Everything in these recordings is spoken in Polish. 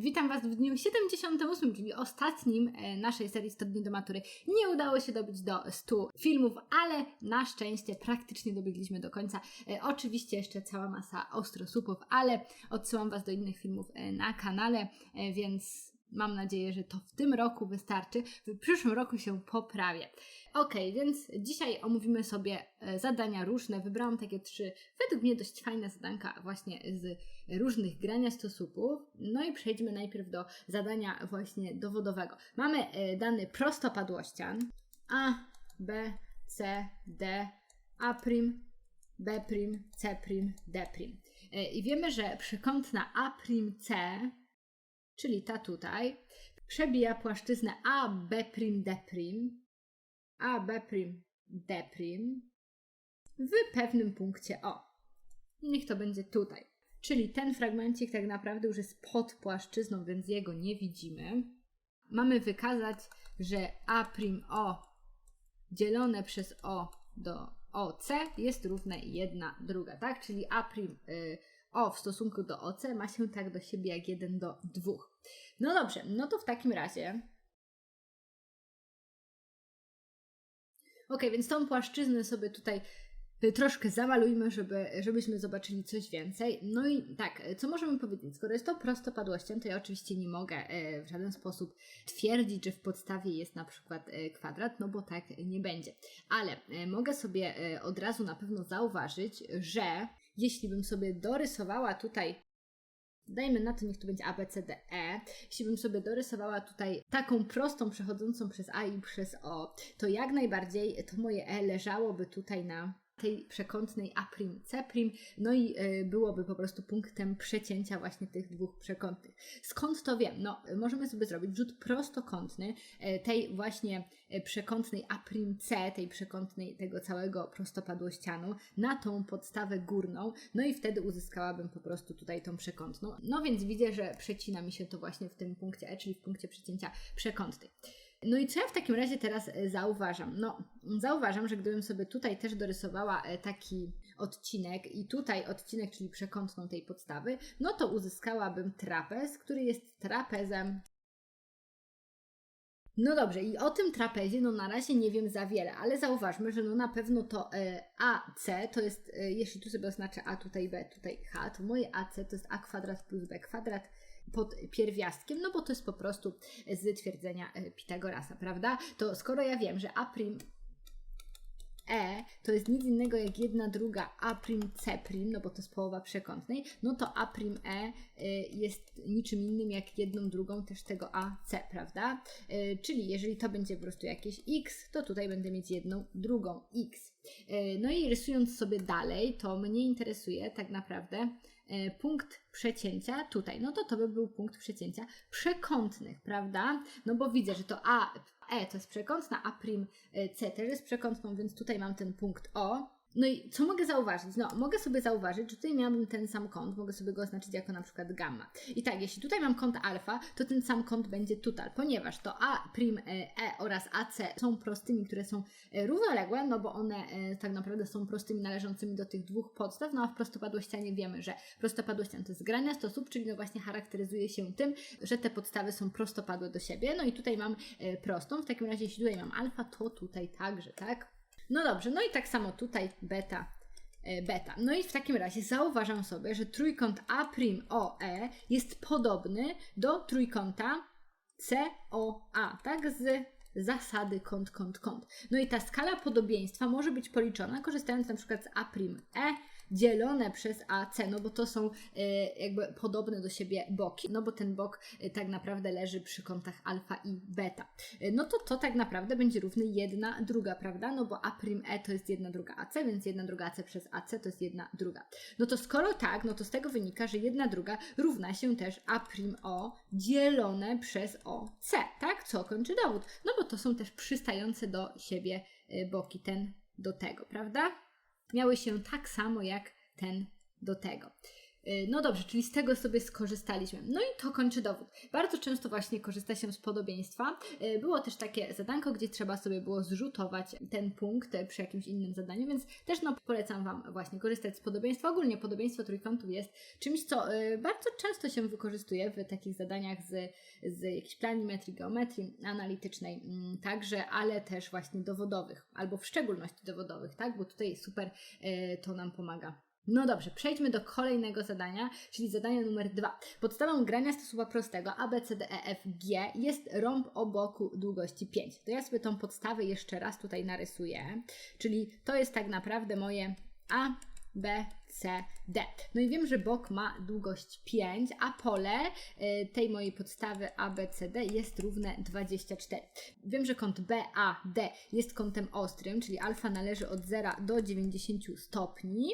witam Was w dniu 78, czyli ostatnim e, naszej serii 100 dni do matury. Nie udało się dobić do 100 filmów, ale na szczęście praktycznie dobiegliśmy do końca. E, Oczywiście jeszcze cała masa ostrosupów, ale odsyłam Was do innych filmów e, na kanale, więc mam nadzieję, że to w tym roku wystarczy. W przyszłym roku się poprawię. Ok, więc dzisiaj omówimy sobie e, zadania różne. Wybrałam takie trzy, według mnie dość fajne zadanka właśnie z różnych grania stosupów. No i przejdźmy najpierw do zadania właśnie dowodowego. Mamy e, dany prostopadłościan A, B, C, D, A', B', C', D'. E, I wiemy, że przekątna A'C, czyli ta tutaj, przebija płaszczyznę AB'D', AB'D' w pewnym punkcie O. Niech to będzie tutaj. Czyli ten fragmencik tak naprawdę już jest pod płaszczyzną, więc jego nie widzimy. Mamy wykazać, że A'O dzielone przez O do OC jest równe 1 druga, tak? Czyli A' y, O w stosunku do OC ma się tak do siebie jak 1 do 2. No dobrze, no to w takim razie Ok, więc tą płaszczyznę sobie tutaj y, troszkę zamalujmy, żeby, żebyśmy zobaczyli coś więcej. No i tak, co możemy powiedzieć? Skoro jest to prostopadłością, to ja oczywiście nie mogę e, w żaden sposób twierdzić, że w podstawie jest na przykład kwadrat, no bo tak nie będzie. Ale mogę sobie od razu na pewno zauważyć, że jeśli bym sobie dorysowała tutaj Dajmy na to, niech to będzie A, B, C, D, E. Jeśli bym sobie dorysowała tutaj taką prostą, przechodzącą przez A i przez O, to jak najbardziej to moje E leżałoby tutaj na tej przekątnej A', C', no i y, byłoby po prostu punktem przecięcia właśnie tych dwóch przekątnych. Skąd to wiem? No, możemy sobie zrobić rzut prostokątny y, tej właśnie y, przekątnej A'C, tej przekątnej tego całego prostopadłościanu na tą podstawę górną, no i wtedy uzyskałabym po prostu tutaj tą przekątną. No więc widzę, że przecina mi się to właśnie w tym punkcie E, czyli w punkcie przecięcia przekątnej. No i co ja w takim razie teraz e, zauważam? No, zauważam, że gdybym sobie tutaj też dorysowała e, taki odcinek i tutaj odcinek, czyli przekątną tej podstawy, no to uzyskałabym trapez, który jest trapezem no dobrze, i o tym trapezie no na razie nie wiem za wiele, ale zauważmy, że no na pewno to e, AC to jest, jeśli tu sobie oznaczę A, tutaj B, tutaj H, to moje AC to jest A kwadrat plus B kwadrat pod pierwiastkiem, no bo to jest po prostu z twierdzenia e, Pitagorasa, prawda? To skoro ja wiem, że A' E to jest nic innego jak jedna druga A'C', no bo to jest połowa przekątnej, no to A'E y, jest niczym innym jak jedną drugą też tego AC, prawda? Y, czyli jeżeli to będzie po prostu jakieś X, to tutaj będę mieć jedną drugą X. No i rysując sobie dalej, to mnie interesuje tak naprawdę punkt przecięcia tutaj, no to to by był punkt przecięcia przekątnych, prawda? No bo widzę, że to A E to jest przekątna, a e, C też jest przekątną, więc tutaj mam ten punkt O. No i co mogę zauważyć? No, mogę sobie zauważyć, że tutaj miałabym ten sam kąt, mogę sobie go oznaczyć jako na przykład gamma. I tak, jeśli tutaj mam kąt alfa, to ten sam kąt będzie tutaj, ponieważ to A', E, e oraz AC są prostymi, które są e, równoległe, no bo one tak naprawdę są prostymi należącymi do tych dwóch podstaw, no a w prostopadłościanie wiemy, że prostopadłościan to jest grania stosób, czyli no właśnie charakteryzuje się tym, że te podstawy są prostopadłe do siebie. No i tutaj mam prostą, w takim razie jeśli tutaj mam alfa, to tutaj także, tak? No dobrze, no i tak samo tutaj beta, e, beta. No i w takim razie zauważam sobie, że trójkąt A'OE jest podobny do trójkąta COA, tak? Z zasady kąt, kąt, kąt. No i ta skala podobieństwa może być policzona korzystając na przykład z A'E dzielone przez AC, no bo to są e, jakby podobne do siebie boki, no bo ten bok e, tak naprawdę leży przy kątach alfa i beta. E, no to to tak naprawdę będzie równy jedna druga, prawda? No bo A'E to jest jedna druga AC, więc jedna druga AC przez AC to jest jedna druga. No to skoro tak, no to z tego wynika, że jedna druga równa się też A'O dzielone przez OC, tak? Co kończy dowód? No bo to są też przystające do siebie boki, ten do tego, prawda? Miały się tak samo jak ten do tego. Y, No dobrze, czyli z tego sobie skorzystaliśmy. No i to kończy dowód. Bardzo często właśnie korzysta się z podobieństwa. Y, Było też takie zadanko, gdzie trzeba sobie było zrzutować ten punkt y, przy jakimś innym zadaniu, więc też no, polecam Wam właśnie korzystać z podobieństwa. Ogólnie podobieństwo trójkątów jest czymś, co bardzo często się wykorzystuje w takich zadaniach z, z jakiejś planimetrii, geometrii analitycznej mm, także, ale też właśnie dowodowych, albo w szczególności dowodowych, tak? Bo tutaj super to nam pomaga. No dobrze, przejdźmy do kolejnego zadania, czyli zadanie numer dwa. Podstawą grania stosunku prostego A, E, jest rąb o boku długości 5. To ja sobie tą podstawę jeszcze raz tutaj narysuję, czyli to jest tak naprawdę moje A, B, C, D. No i wiem, że bok ma długość 5, a pole y, tej mojej podstawy A, B, C, D jest równe 24. Wiem, że kąt B, A, D jest kątem ostrym, czyli alfa należy od 0 do 90 stopni.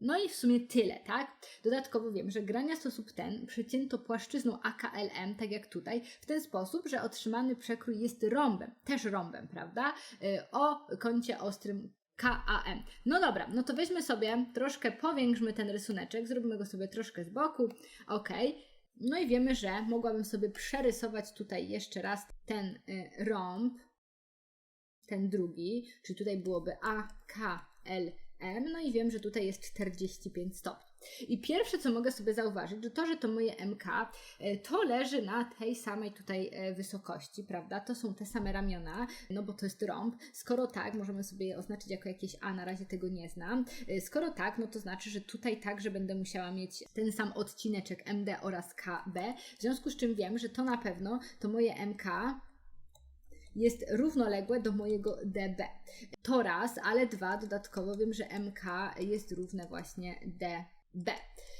No i w sumie tyle, tak? Dodatkowo wiem, że grania sposób ten przecięto płaszczyzną AKLM, tak jak tutaj, w ten sposób, że otrzymany przekrój jest rąbem, też rąbem, prawda? Y, O kącie ostrym KAM. No dobra, no to weźmy sobie, troszkę powiększmy ten rysuneczek, zrobimy go sobie troszkę z boku, ok. No i wiemy, że mogłabym sobie przerysować tutaj jeszcze raz ten y, rąb, ten drugi, czyli tutaj byłoby AKLM, no i wiem, że tutaj jest 45 stopni. I pierwsze, co mogę sobie zauważyć, że to, że to moje MK, e, to leży na tej samej tutaj e, wysokości, prawda? To są te same ramiona, no bo to jest rąb. Skoro tak, możemy sobie je oznaczyć jako jakieś A, na razie tego nie znam. E, Skoro tak, no to znaczy, że tutaj także będę musiała mieć ten sam odcineczek MD oraz KB, w związku z czym wiem, że to na pewno to moje MK jest równoległe do mojego DB. To raz, ale dwa, dodatkowo wiem, że MK jest równe właśnie DB.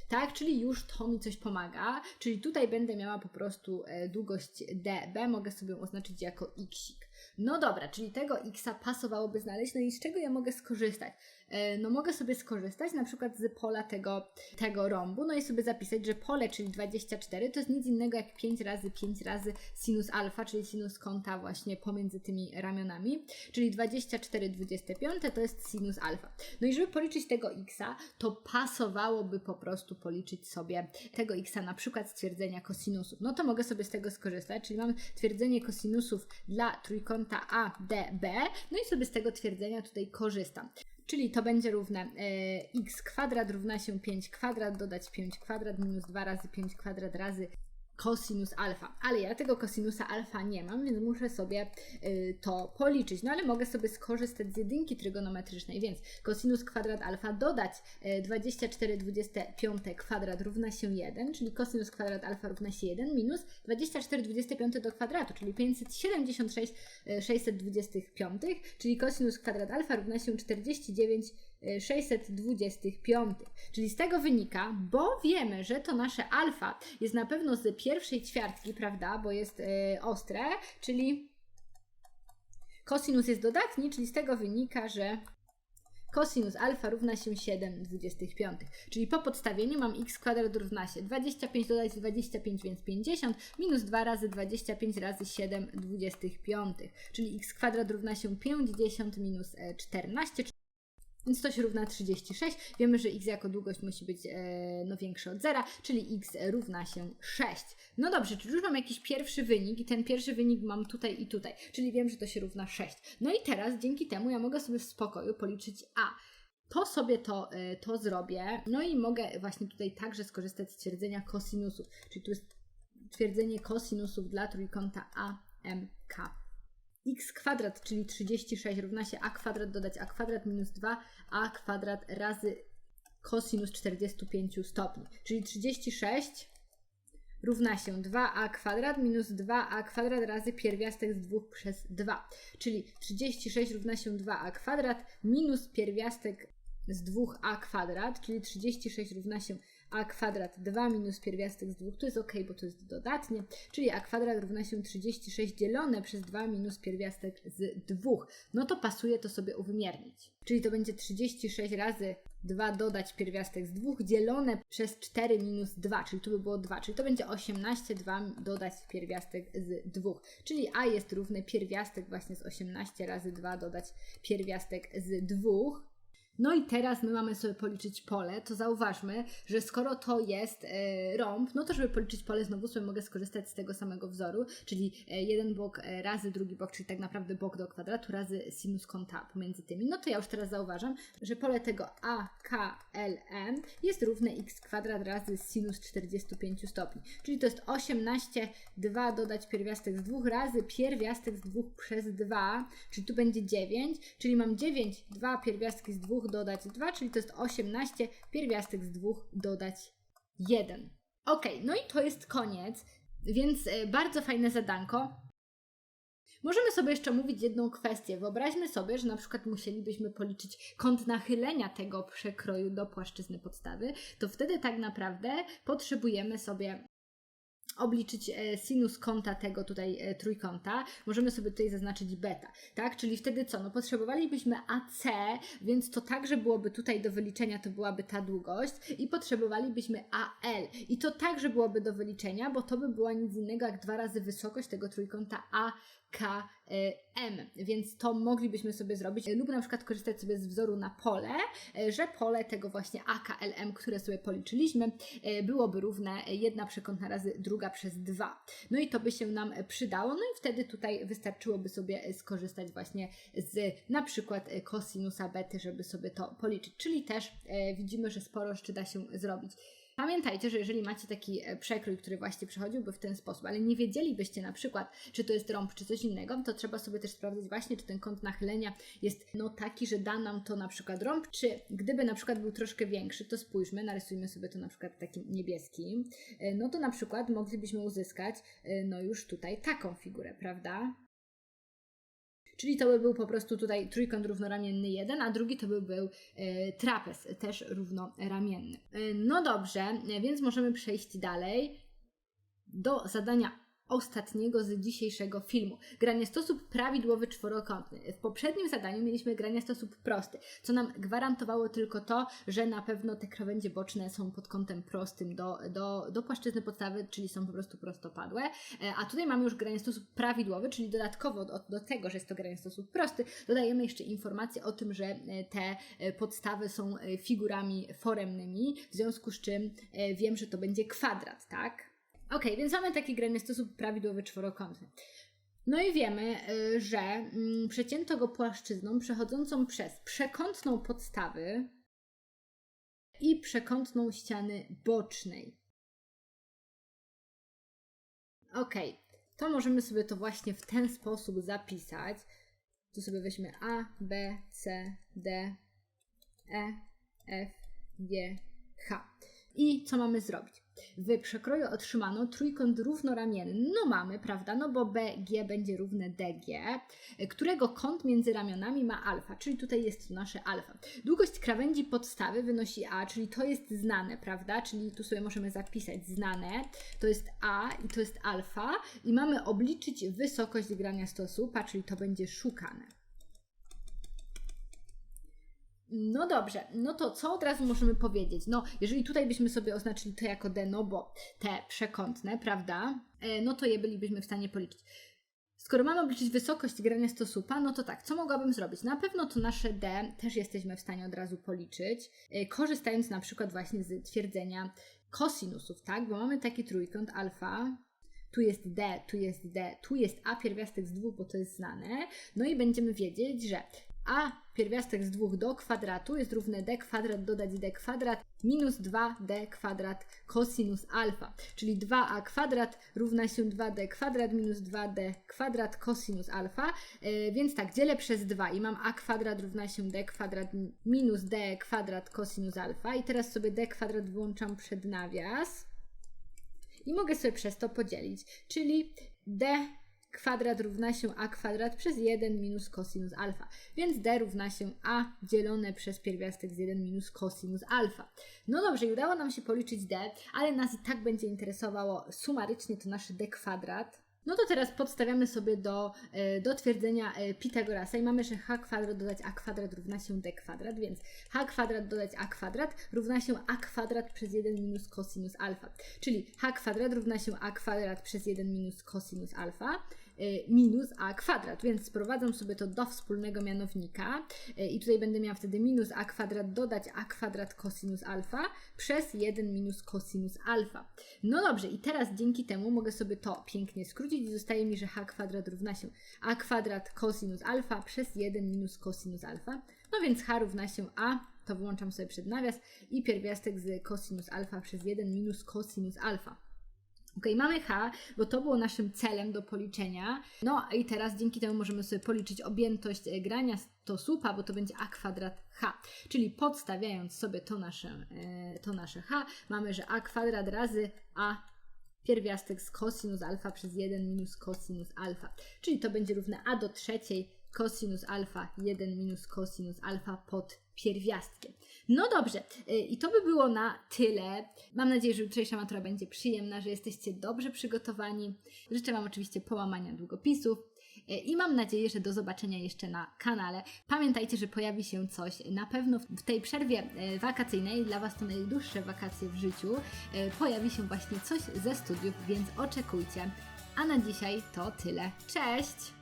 Tak, czyli już to mi coś pomaga, czyli tutaj będę miała po prostu e, długość DB, mogę sobie oznaczyć jako xik. No dobra, czyli tego x pasowałoby znaleźć, no i z czego ja mogę skorzystać? E, No mogę sobie skorzystać na przykład z pola tego, tego rąbu, no i sobie zapisać, że pole, czyli 24, to jest nic innego jak 5 razy 5 razy sinus alfa, czyli sinus kąta właśnie pomiędzy tymi ramionami, czyli 24 25 to jest sinus alfa. No i żeby policzyć tego x, to pasowałoby po prostu policzyć sobie tego x na przykład z twierdzenia kosinusów. No to mogę sobie z tego skorzystać, czyli mam twierdzenie kosinusów dla trójkąta ADB, no i sobie z tego twierdzenia tutaj korzystam. Czyli to będzie równe e, x kwadrat równa się 5 kwadrat, dodać 5 kwadrat minus 2 razy 5 kwadrat razy kosinus alfa. Ale ja tego kosinusa alfa nie mam, więc muszę sobie y, to policzyć. No ale mogę sobie skorzystać z jedynki trygonometrycznej, więc kosinus kwadrat alfa dodać y, 24 25 kwadrat równa się 1, czyli kosinus kwadrat alfa równa się 1 minus 24 25 do kwadratu, czyli 576 y, 625, czyli kosinus kwadrat alfa równa się 49 625. Czyli z tego wynika, bo wiemy, że to nasze alfa jest na pewno z pierwszej ćwiartki, prawda, bo jest e, ostre, czyli kosinus jest dodatni, czyli z tego wynika, że kosinus alfa równa się 7,25. Czyli po podstawieniu mam x kwadrat równa się 25 dodać 25, więc 50, minus 2 razy 25 razy 7,25. Czyli x kwadrat równa się 50 minus e, 14, więc to się równa 36. Wiemy, że x jako długość musi być e, no, większy od zera, czyli x równa się 6. No dobrze, czyli już mam jakiś pierwszy wynik i ten pierwszy wynik mam tutaj i tutaj, czyli wiem, że to się równa 6. No i teraz dzięki temu ja mogę sobie w spokoju policzyć a. To sobie to, e, to zrobię. No i mogę właśnie tutaj także skorzystać z twierdzenia kosinusów, czyli tu jest twierdzenie kosinusów dla trójkąta AMK x kwadrat, czyli 36 równa się a kwadrat dodać a kwadrat minus 2a kwadrat razy kosinus 45 stopni. Czyli 36 równa się 2a kwadrat minus 2a kwadrat razy pierwiastek z 2 przez 2. Czyli 36 równa się 2a kwadrat minus pierwiastek z 2a kwadrat, czyli 36 równa się a kwadrat 2 minus pierwiastek z 2, to jest ok, bo to jest dodatnie, czyli a kwadrat równa się 36 dzielone przez 2 minus pierwiastek z 2. No to pasuje to sobie uwymiernić. Czyli to będzie 36 razy 2 dodać pierwiastek z 2 dzielone przez 4 minus 2, czyli tu by było 2, czyli to będzie 18, 2 dodać pierwiastek z 2, czyli a jest równy pierwiastek właśnie z 18 razy 2 dodać pierwiastek z 2, No i teraz my mamy sobie policzyć pole, to zauważmy, że skoro to jest e, rąb, no to żeby policzyć pole znowu sobie mogę skorzystać z tego samego wzoru, czyli e, jeden bok e, razy drugi bok, czyli tak naprawdę bok do kwadratu razy sinus kąta pomiędzy tymi. No to ja już teraz zauważam, że pole tego AKLM jest równe x kwadrat razy sinus 45 stopni, czyli to jest 18, 2 dodać pierwiastek z 2 razy pierwiastek z 2 przez 2, czyli tu będzie 9, czyli mam 9, 2 pierwiastki z 2 dodać 2, czyli to jest 18, pierwiastek z 2 dodać 1. Ok, no i to jest koniec, więc e, bardzo fajne zadanko. Możemy sobie jeszcze mówić jedną kwestię. Wyobraźmy sobie, że na przykład musielibyśmy policzyć kąt nachylenia tego przekroju do płaszczyzny podstawy, to wtedy tak naprawdę potrzebujemy sobie obliczyć e, sinus kąta tego tutaj e, trójkąta, możemy sobie tutaj zaznaczyć beta, tak? Czyli wtedy co? No potrzebowalibyśmy AC, więc to także byłoby tutaj do wyliczenia, to byłaby ta długość i potrzebowalibyśmy AL i to także byłoby do wyliczenia, bo to by była nic innego jak dwa razy wysokość tego trójkąta A KM, więc to moglibyśmy sobie zrobić lub na przykład korzystać sobie z wzoru na pole, że pole tego właśnie AKLM, które sobie policzyliśmy, byłoby równe jedna przekątna razy druga przez dwa. No i to by się nam przydało, no i wtedy tutaj wystarczyłoby sobie skorzystać właśnie z na przykład kosinusa bety, żeby sobie to policzyć, czyli też widzimy, że sporo jeszcze da się zrobić. Pamiętajcie, że jeżeli macie taki e, przekrój, który właśnie przechodziłby w ten sposób, ale nie wiedzielibyście na przykład, czy to jest rąb, czy coś innego, to trzeba sobie też sprawdzić właśnie, czy ten kąt nachylenia jest no taki, że da nam to na przykład rąb, czy gdyby na przykład był troszkę większy, to spójrzmy, narysujmy sobie to na przykład takim niebieskim, e, no to na przykład moglibyśmy uzyskać e, no już tutaj taką figurę, prawda? Czyli to by był po prostu tutaj trójkąt równoramienny jeden, a drugi to by był e, trapez, też równoramienny. E, no dobrze, więc możemy przejść dalej do zadania ostatniego z dzisiejszego filmu. Granie sposób prawidłowy czworokątny. W poprzednim zadaniu mieliśmy granie sposób prosty, co nam gwarantowało tylko to, że na pewno te krawędzie boczne są pod kątem prostym do, do, do płaszczyzny podstawy, czyli są po prostu prostopadłe. E, a tutaj mamy już granie sposób prawidłowy, czyli dodatkowo do, do tego, że jest to granie sposób prosty, dodajemy jeszcze informację o tym, że e, te e, podstawy są figurami foremnymi, w związku z czym wiem, że to będzie kwadrat, tak? Ok, więc mamy taki grany sposób prawidłowy czworokątny. No i wiemy, y, że mm, przecięto go płaszczyzną przechodzącą przez przekątną podstawy i przekątną ściany bocznej. Ok, to możemy sobie to właśnie w ten sposób zapisać. Tu sobie weźmy A, B, C, D, E, F, G, H. I co mamy zrobić? W przekroju otrzymano trójkąt równoramienny. No mamy, prawda? No bo BG będzie równe DG, którego kąt między ramionami ma alfa, czyli tutaj jest to nasze alfa. Długość krawędzi podstawy wynosi A, czyli to jest znane, prawda? Czyli tu sobie możemy zapisać znane. To jest A i to jest alfa i mamy obliczyć wysokość grania stosupa, czyli to będzie szukane. No dobrze, no to co od razu możemy powiedzieć? No, jeżeli tutaj byśmy sobie oznaczyli to jako D, no bo te przekątne, prawda? E, no to je bylibyśmy w stanie policzyć. Skoro mamy obliczyć wysokość grania stosupa, no to tak, co mogłabym zrobić? Na pewno to nasze D też jesteśmy w stanie od razu policzyć, e, korzystając na przykład właśnie z twierdzenia kosinusów, tak? Bo mamy taki trójkąt alfa, tu jest D, tu jest D, tu jest A pierwiastek z dwóch, bo to jest znane. No i będziemy wiedzieć, że a pierwiastek z 2 do kwadratu jest równe d kwadrat dodać d kwadrat minus 2d kwadrat cosinus alfa, czyli 2a kwadrat równa się 2d kwadrat minus 2d kwadrat cosinus alfa, yy, więc tak, dzielę przez 2 i mam a kwadrat równa się d kwadrat minus d kwadrat cosinus alfa. I teraz sobie d kwadrat włączam przed nawias. I mogę sobie przez to podzielić, czyli d kwadrat równa się a kwadrat przez 1 minus cosinus alfa. Więc d równa się a dzielone przez pierwiastek z 1 minus cosinus alfa. No dobrze, udało nam się policzyć d, ale nas i tak będzie interesowało sumarycznie to nasze d kwadrat. No to teraz podstawiamy sobie do, e, do twierdzenia e, Pitagorasa i mamy, że h kwadrat dodać a kwadrat równa się d kwadrat, więc h kwadrat dodać a kwadrat równa się a kwadrat przez 1 minus cosinus alfa. Czyli h kwadrat równa się a kwadrat przez 1 minus cosinus alfa minus a kwadrat, więc sprowadzam sobie to do wspólnego mianownika y, i tutaj będę miała wtedy minus a kwadrat dodać a kwadrat cosinus alfa przez 1 minus cosinus alfa. No dobrze, i teraz dzięki temu mogę sobie to pięknie skrócić i zostaje mi, że h kwadrat równa się a kwadrat cosinus alfa przez 1 minus cosinus alfa. No więc h równa się a, to wyłączam sobie przed nawias i pierwiastek z cosinus alfa przez 1 minus cosinus alfa. Ok, mamy h, bo to było naszym celem do policzenia. No i teraz dzięki temu możemy sobie policzyć objętość e, grania to słupa, bo to będzie a kwadrat h. Czyli podstawiając sobie to nasze, e, to nasze h, mamy, że a kwadrat razy a pierwiastek z cosinus alfa przez 1 minus cosinus alfa. Czyli to będzie równe a do trzeciej cosinus alfa 1 minus cosinus alfa pod pierwiastkiem. No dobrze, y, i to by było na tyle. Mam nadzieję, że jutrzejsza matura będzie przyjemna, że jesteście dobrze przygotowani. Życzę Wam oczywiście połamania długopisów. y, I mam nadzieję, że do zobaczenia jeszcze na kanale. Pamiętajcie, że pojawi się coś na pewno w tej przerwie y, wakacyjnej, dla Was to najdłuższe wakacje w życiu, pojawi się właśnie coś ze studiów, więc oczekujcie. A na dzisiaj to tyle. Cześć!